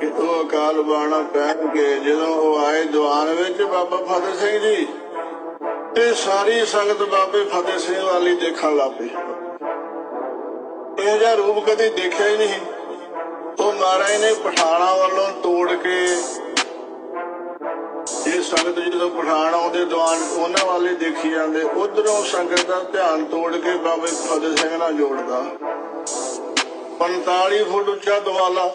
ਕਿ ਉਹ ਅਕਾਲ ਬਾਣਾ ਪਹਿਨ ਕੇ ਜਦੋਂ ਉਹ ਆਏ ਦੀਵਾਨ ਵਿੱਚ ਬਾਬਾ ਫਤਿਹ ਸਿੰਘ ਜੀ, ਤੇ ਸਾਰੀ ਸੰਗਤ ਬਾਬੇ ਫਤਿਹ ਸਿੰਘ ਵਾਲੀ ਦੇਖਣ ਲੱਗ ਇਹ ਜਿਹਾ ਰੂਪ ਕਦੀ ਦੇਖਿਆ ਹੀ ਨਹੀਂ। ਉਹ ਮਹਾਰਾਜ ਨੇ ਪਠਾਣਾ ਵੱਲੋਂ ਤੋੜ ਕੇ ਇਹ ਸੰਗਤ ਜਦੋਂ ਪਠਾਨ ਆਉਂਦੇ, ਦੀਵਾਨ ਉਹਨਾਂ ਵਾਲੇ ਦੇਖੀ ਜਾਂਦੇ, ਉਧਰੋਂ ਸੰਗਤ ਦਾ ਧਿਆਨ ਤੋੜ ਕੇ ਬਾਬੇ ਫਤਿਹ ਸਿੰਘ ਨਾਲ ਜੋੜਦਾ। 45 ਫੁੱਟ ਉੱਚਾ ਦਵਾਲਾ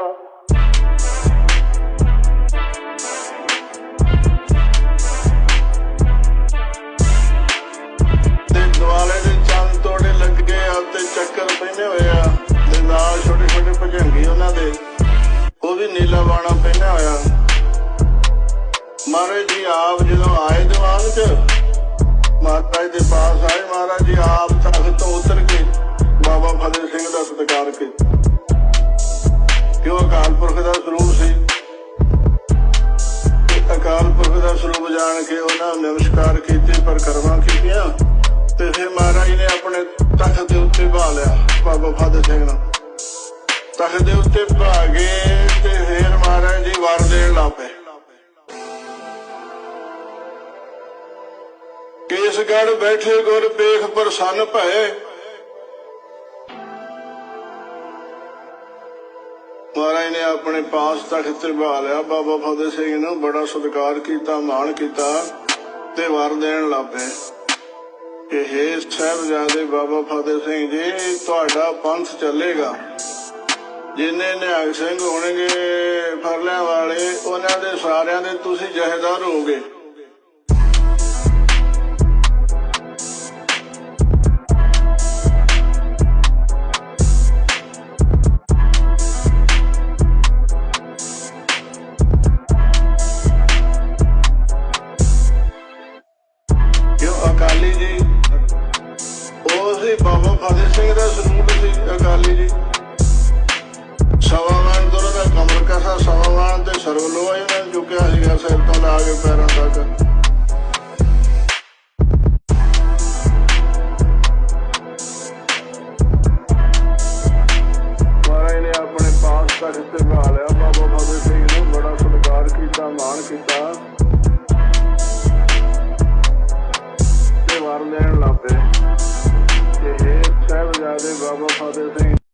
ਉੱਚਾ ਤੇ ਦਵਾਲੇ ਦੇ ਚੰਦ ਤੋੜੇ ਲੱਗੇ ਆ ਤੇ ਚੱਕਰ ਪੈਨੇ ਹੋਏ ਆ। ਤੇ ਨਾਲ ਛੋਟੇ ਛੋਟੇ ਭਜੰਗੀ ਉਹਨਾਂ ਦੇ। ਉਹ ਵੀ ਨੀਲਾ ਬਾਣਾ ਪਹਿਨਿਆ ਹੋਇਆ। ਮਹਾਰਾਜ ਜੀ ਆਪ ਜਦੋਂ ਆਏ ਦੀਵਾਨ ਚ ਮਹਾਰਾਜ ਦੇ ਪਾਸ ਆਏ, ਮਹਾਰਾਜ ਜੀ ਆਪ ਤਖਤ ਤੋਂ ਉਤਰ ਪਰ ਕਰਮਾਂ ਕੀਤੀਆਂ ਤੇ ਫਿਰ ਮਹਾਰਾਜ ਨੇ ਆਪਣੇ ਤਖਤ ਦੇ ਉੱਤੇ ਬਹਾ ਲਿਆ, ਬਾਬਾ ਫਤਿਹ ਸਿੰਘ ਨੂੰ ਤਖਤ ਦੇ ਉੱਤੇ ਬਹਾ ਗਏ ਤੇ ਫਿਰ ਮਹਾਰਾਜ ਜੀ ਵਰ ਦੇਣ ਲੱਗ ਕੇਸਗੜ ਬੈਠੇ ਗੁਰ ਪੇਖ ਪ੍ਰਸੰਨ ਭਏ। ਮਹਾਰਾਜ ਨੇ ਆਪਣੇ ਪਾਸ ਤਖਤ ਤੇ ਬਹਾ ਲਿਆ, ਬਾਬਾ ਫਤਿਹ ਸਿੰਘ ਨੂੰ ਬੜਾ ਸਤਿਕਾਰ ਕੀਤਾ, ਮਾਣ ਕੀਤਾ। ਤੇ ਵਰ ਦੇਣ ਲੱਪੇ ਕਿ ਹੇ ਸਾਹਿਬਜ਼ਾਦੇ ਬਾਬਾ ਫਤਿਹ ਸਿੰਘ ਜੀ, ਤੁਹਾਡਾ ਪੰਥ ਚੱਲੇਗਾ। ਜਿਨੇ ਨਿਹੰਗ ਸਿੰਘ ਹੋਣਗੇ ਫਰਲਿਆਂ ਵਾਲੇ, ਉਹਨਾਂ ਦੇ ਸਾਰਿਆਂ ਦੇ ਤੁਸੀਂ ਜਹੇਦਾਰ ਹੋਗੇ ਸੀ ਬਾਬਾ ਕਾਦਰ ਸਿੰਘ ਦਾ ਸਨੂਟ ਸੀ, ਅਕਾਲੀ ਜੀ। ਸਵਾਵਾਂ ਦੋਨਾਂ ਦਾ ਕਮਰ ਕਸਾ ਸਵਾਵਾਂ ਤੇ ਸਰਵ ਲੋਹਾ ਇਹਨਾਂ ਨੇ ਚੁੱਕਿਆ ਸੀਗਾ, ਸਿਰ ਤੋਂ ਲਾ ਕੇ ਪੈਰਾਂ ਤੱਕ।